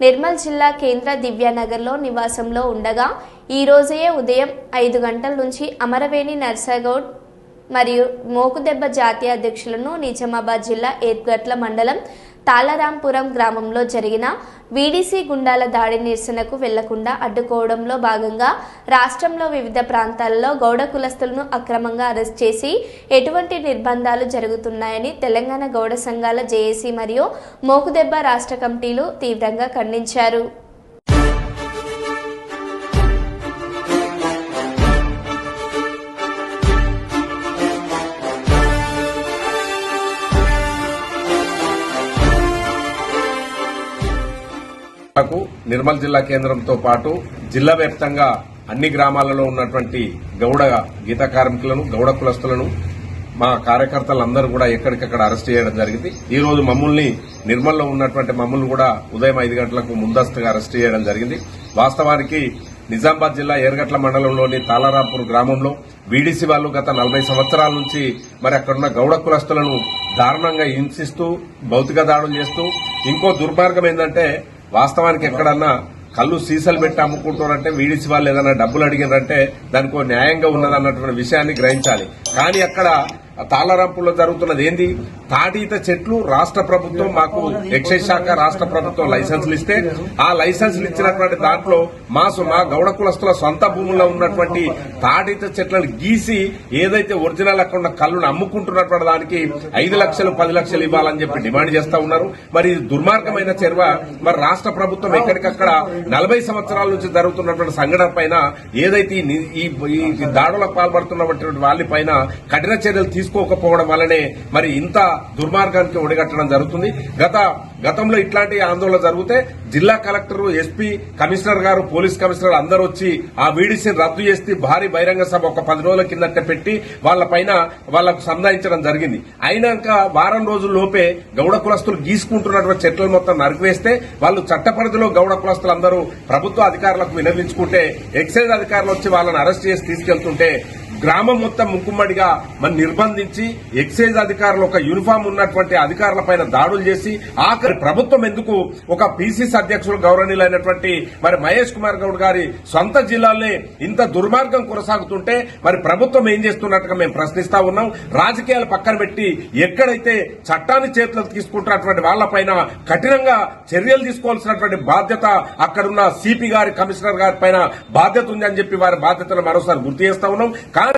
నిర్మల్ జిల్లా కేంద్ర దివ్యానగర్లో నివాసంలో ఉండగా ఈ రోజే ఉదయం ఐదు గంటల నుంచి అమరవేణి నర్సగౌడ్ మరియు మోకుదెబ్బ జాతీయ అధ్యక్షులను నిజామాబాద్ జిల్లా ఏద్గట్ల మండలం తాళరాంపురం గ్రామంలో జరిగిన వీడీసీ గుండాల దాడి నిరసనకు వెళ్ళకుండా అడ్డుకోవడంలో భాగంగా రాష్ట్రంలో వివిధ ప్రాంతాల్లో గౌడ కులస్తులను అక్రమంగా అరెస్ట్ చేసి ఎటువంటి నిర్బంధాలు జరుగుతున్నాయని తెలంగాణ గౌడ సంఘాల జేఏసీ మరియు మోకుదెబ్బ రాష్ట్ర కమిటీలు తీవ్రంగా ఖండించారు. కు నిర్మల్ జిల్లా కేంద్రంతో పాటు జిల్లా వ్యాప్తంగా అన్ని గ్రామాలలో ఉన్నటువంటి గౌడ గీత కార్మికులను గౌడ కులస్తులను మా కార్యకర్తలందరూ కూడా ఎక్కడికక్కడ అరెస్ట్ చేయడం జరిగింది. ఈ రోజు మమ్మల్ని నిర్మల్లో ఉన్నటువంటి మమ్మల్ని కూడా ఉదయం ఐదు గంటలకు ముందస్తుగా అరెస్ట్ చేయడం జరిగింది. వాస్తవానికి నిజామాబాద్ జిల్లా ఏర్గట్ల మండలంలోని తాలారాంపూర్ గ్రామంలో వీడీసీ వాళ్ళు గత నలభై సంవత్సరాల నుంచి మరి అక్కడున్న గౌడ కులస్తులను దారుణంగా హింసిస్తూ భౌతిక దాడులు చేస్తూ ఇంకో దుర్మార్గం ఏంటంటే వాస్తవానికి ఎక్కడన్నా కళ్ళు సీసలు పెట్టి అమ్ముకుంటారంటే వీడిసి వాళ్ళు ఏదైనా డబ్బులు అడిగినారంటే దానికి న్యాయంగా ఉన్నదన్నటువంటి విషయాన్ని గ్రహించాలి. కానీ అక్కడ తాళరంపుల్లో జరుగుతున్నది ఏంది? తాటీత చెట్లు రాష్ట్ర ప్రభుత్వం మాకు ఎక్సైజ్ శాఖ రాష్ట్ర ప్రభుత్వం లైసెన్సులు ఇస్తే ఆ లైసెన్సులు ఇచ్చినటువంటి దాంట్లో మా సు- మా గౌడ కులస్తుల సొంత భూముల్లో ఉన్నటువంటి తాటీత చెట్లను గీసి ఏదైతే ఒరిజినల్ అక్కడ ఉన్న కళ్ళను అమ్ముకుంటున్నటువంటి దానికి ఐదు లక్షలు పది లక్షలు ఇవ్వాలని చెప్పి డిమాండ్ చేస్తా ఉన్నారు. మరి ఇది దుర్మార్గమైన చర్య మరి రాష్ట్ర ప్రభుత్వం ఎక్కడికక్కడ నలభై సంవత్సరాల నుంచి జరుగుతున్నటువంటి సంఘటన పైన ఏదైతే ఈ దాడులకు పాల్పడుతున్నటువంటి వాళ్ళ పైన కఠిన చర్యలు తీసుకోకపోవడం వల్లనే మరి ఇంత దుర్మార్గానికి ఒడిగట్టడం జరుగుతుంది. గత గతంలో ఇట్లాంటి ఆందోళన జరిగితే జిల్లా కలెక్టర్ ఎస్పీ కమిషనర్ గారు పోలీస్ కమిషనర్ అందరూ వచ్చి ఆ వీడిసిని రద్దు చేసి భారీ బహిరంగ సభ ఒక పది రోజుల కిందట పెట్టి వాళ్ళ పైన వాళ్ళకు సంధాయించడం జరిగింది. అయినాక వారం రోజుల లోపే గౌడ కులస్తులు గీసుకుంటున్నటువంటి చెట్లను మొత్తం నరికివేస్తే వాళ్ళు చట్టపరిధిలో గౌడ కులస్తులు అందరూ ప్రభుత్వ అధికారులకు వినవించుకుంటే ఎక్సైజ్ అధికారులు వచ్చి వాళ్ళని అరెస్ట్ చేసి తీసుకెళ్తుంటే గ్రామం మొత్తం ముక్కుమ్మడిగా మన నిర్బంధించి ఎక్సైజ్ అధికారులు ఒక యూనిఫామ్ ఉన్నటువంటి అధికారుల పైన దాడులు చేసి ఆఖరి మరి ప్రభుత్వం ఎందుకు ఒక పిసిసి అధ్యక్షులు గౌరవనీయులైనటువంటి మరి మహేష్ కుమార్ గౌడ్ గారి సొంత జిల్లాలే ఇంత దుర్మార్గం కొనసాగుతుంటే మరి ప్రభుత్వం ఏం చేస్తున్నట్టుగా మేము ప్రశ్నిస్తా ఉన్నాం. రాజకీయాలు పక్కన పెట్టి ఎక్కడైతే చట్టాన్ని చేతులకు తీసుకుంటున్నటువంటి వాళ్ళపైన కఠినంగా చర్యలు తీసుకోవాల్సినటువంటి బాధ్యత అక్కడున్న సిపి గారి కమిషనర్ గారి పైన బాధ్యత ఉంది అని చెప్పి వారి బాధ్యతను మరోసారి గుర్తు చేస్తా ఉన్నాం. కానీ